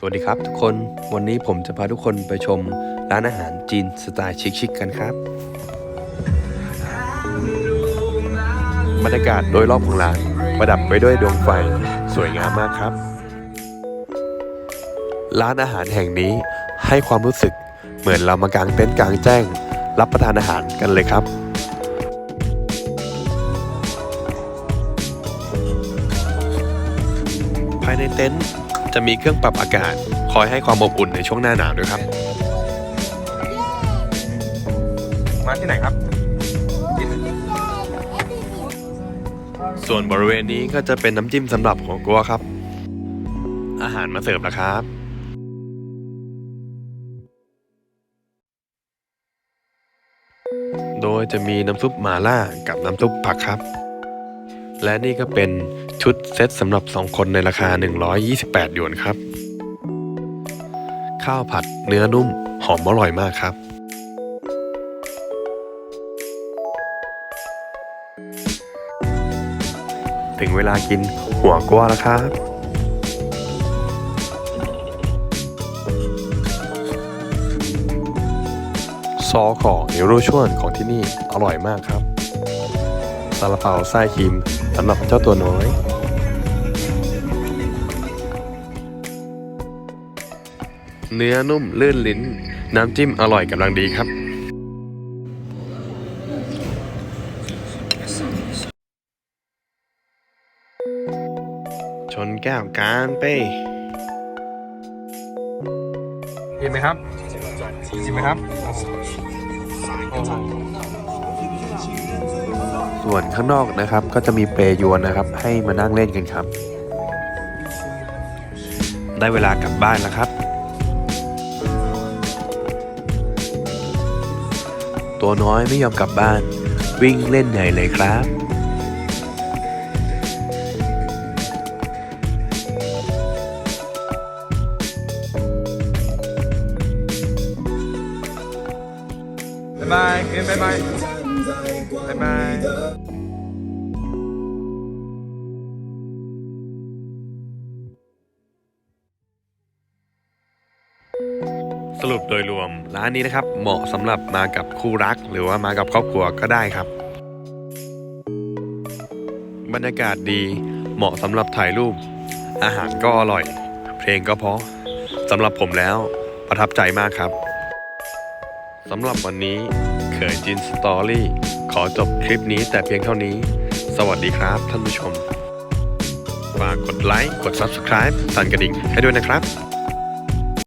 สวัสดีครับทุกคนวันนี้ผมจะพาทุกคนไปชมร้านอาหารจีนสไตล์ชิคๆกันครับ บรรยากาศโดยรอบของร้าน ประดับไปด้วยดวงไฟสวยงามมากครับ ร้านอาหารแห่งนี้ให้ความรู้สึกเหมือนเรามากางเต็นท์กลางแจ้ง รับประทานอาหารกันเลยครับภายในเต็นท์ จะมีเครื่องปรับอากาศ คอยให้ความอบอุ่นในช่วงหน้าหนาวด้วยครับ มาที่ไหนครับ ส่วนบริเวณนี้ก็จะเป็นน้ำจิ้มสำหรับหัวกัวครับ อาหารมาเสิร์ฟแล้วครับโดยจะมีน้ำซุปหมาล่ากับน้ำซุปผักครับ และนี่ก็เป็นชุดเซตสำหรับ 2 คนในราคา 128 หยวนครับ ข้าวผัดเนื้อนุ่ม หอมอร่อยมากครับ ถึงเวลากินหัวกลัวแล้วครับซอของเอโรชวนของที่นี่อร่อยมากครับ ซาลาเปาไส้ครีมสำหรับเจ้าตัวน้อย เนื้อนุ่มลื่นลิ้น น้ำจิ้มอร่อยกำลังดีครับ ชนแก้วการไปกินไหมครับกินไหมครับโอ้โห ส่วนข้างนอกนะครับ ก็จะมีเปรยวนนะครับ ให้มานั่งเล่นกันครับ ได้เวลากลับบ้านแล้วครับ ตัวน้อยไม่ยอมกลับบ้าน วิ่งเล่นใหญ่เลยครับบ๊ายบายเอ็มบ๊ายบาย บ๊ายบายสรุปโดยรวมร้านนี้นะครับ เหมาะสำหรับมากับคู่รัก หรือว่ามากับครอบครัวก็ได้ครับ บรรยากาศดีเหมาะสำหรับถ่ายรูป อาหารก็อร่อย เพลงก็เพราะสำหรับผมแล้วประทับใจมากครับสำหรับวันนี้ เขยจินสตอรี่ ขอจบคลิปนี้แต่เพียงเท่านี้ สวัสดีครับท่านผู้ชม ฝากกดไลค์ กด Subscribe สั่นกระดิ่งให้ด้วยนะครับ